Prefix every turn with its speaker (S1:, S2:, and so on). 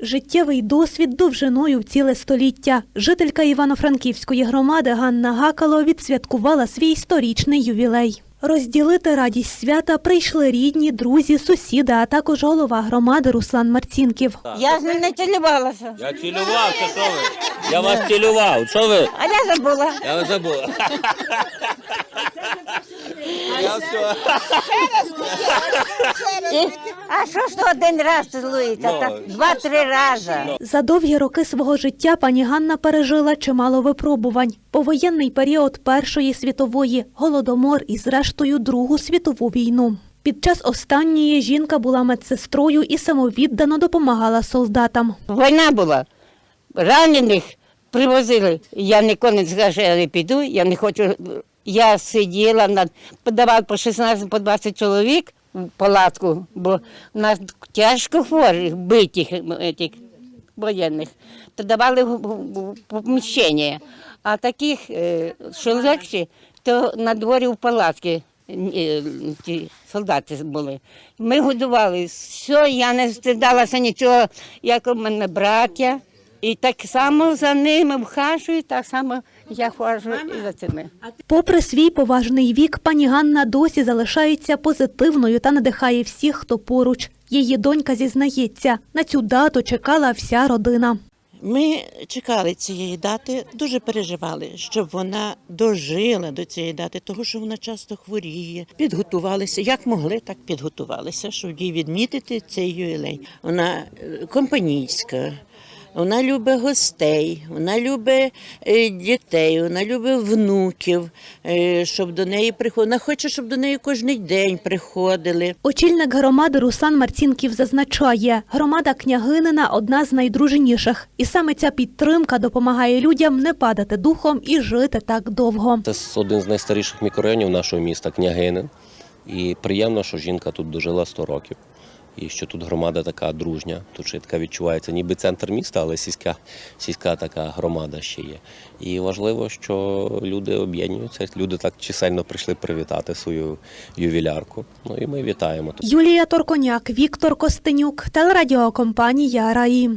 S1: Життєвий досвід довжиною в ціле століття. Жителька Івано-Франківської громади Ганна Гакало відсвяткувала свій сторічний ювілей. Розділити радість свята прийшли рідні, друзі, сусіди, а також голова громади Руслан Марцінків.
S2: Я з ним не цілювалася,
S3: Я цілював, що ви? Я вас цілював, що ви?
S2: а я забула.
S3: Я вас забула. Я все.
S2: І, а що ж то один раз цілується?
S3: Ну,
S2: Так два-три рази.
S1: За довгі роки свого життя пані Ганна пережила чимало випробувань. Повоєнний період Першої світової, голодомор і, зрештою, Другу світову війну. Під час останньої жінка була медсестрою і самовіддано допомагала солдатам.
S2: Війна була. Ранених привозили. Я ніколи не сказала, що я не піду, я не хочу. Я сиділа, над... подавав по 16 по 20 чоловік палатку, бо у нас тяжко хворих, битих этих, воєнних, то давали в- в- в поміщення. А таких, е, що легші, то на дворі в палатці е, ті солдати були. Ми годували. Все, я не стидалася нічого, як у мене браття. І так само за ними вхажую, так само я ходжу і за цими.
S1: Попри свій поважний вік, пані Ганна досі залишається позитивною та надихає всіх, хто поруч. Її донька зізнається, на цю дату чекала вся родина.
S4: Ми чекали цієї дати, дуже переживали, щоб вона дожила до цієї дати, тому що вона часто хворіє. Підготувалися, як могли, так підготувалися, щоб їй відмітити цей ювілей. Вона е, компанійська. Вона любить гостей, вона любить е, дітей, вона любить внуків, е, щоб до неї приходили. Вона хоче, щоб до неї кожен день приходили.
S1: Очільник громади Руслан Марцінків зазначає, громада княгинина одна з найдружніших. І саме ця підтримка допомагає людям не падати духом і жити так довго.
S3: Це один з найстаріших мікрорайонів нашого міста Княгинин. І приємно, що жінка тут дожила 100 років. І що тут громада така дружня, тут ще така відчувається, ніби центр міста, але сільська, сільська така громада ще є. І важливо, що люди об'єднуються, люди так чисельно прийшли привітати свою ювілярку. Ну і ми вітаємо.
S1: Юлія Торконяк, Віктор Костенюк, телерадіокомпанія Раї.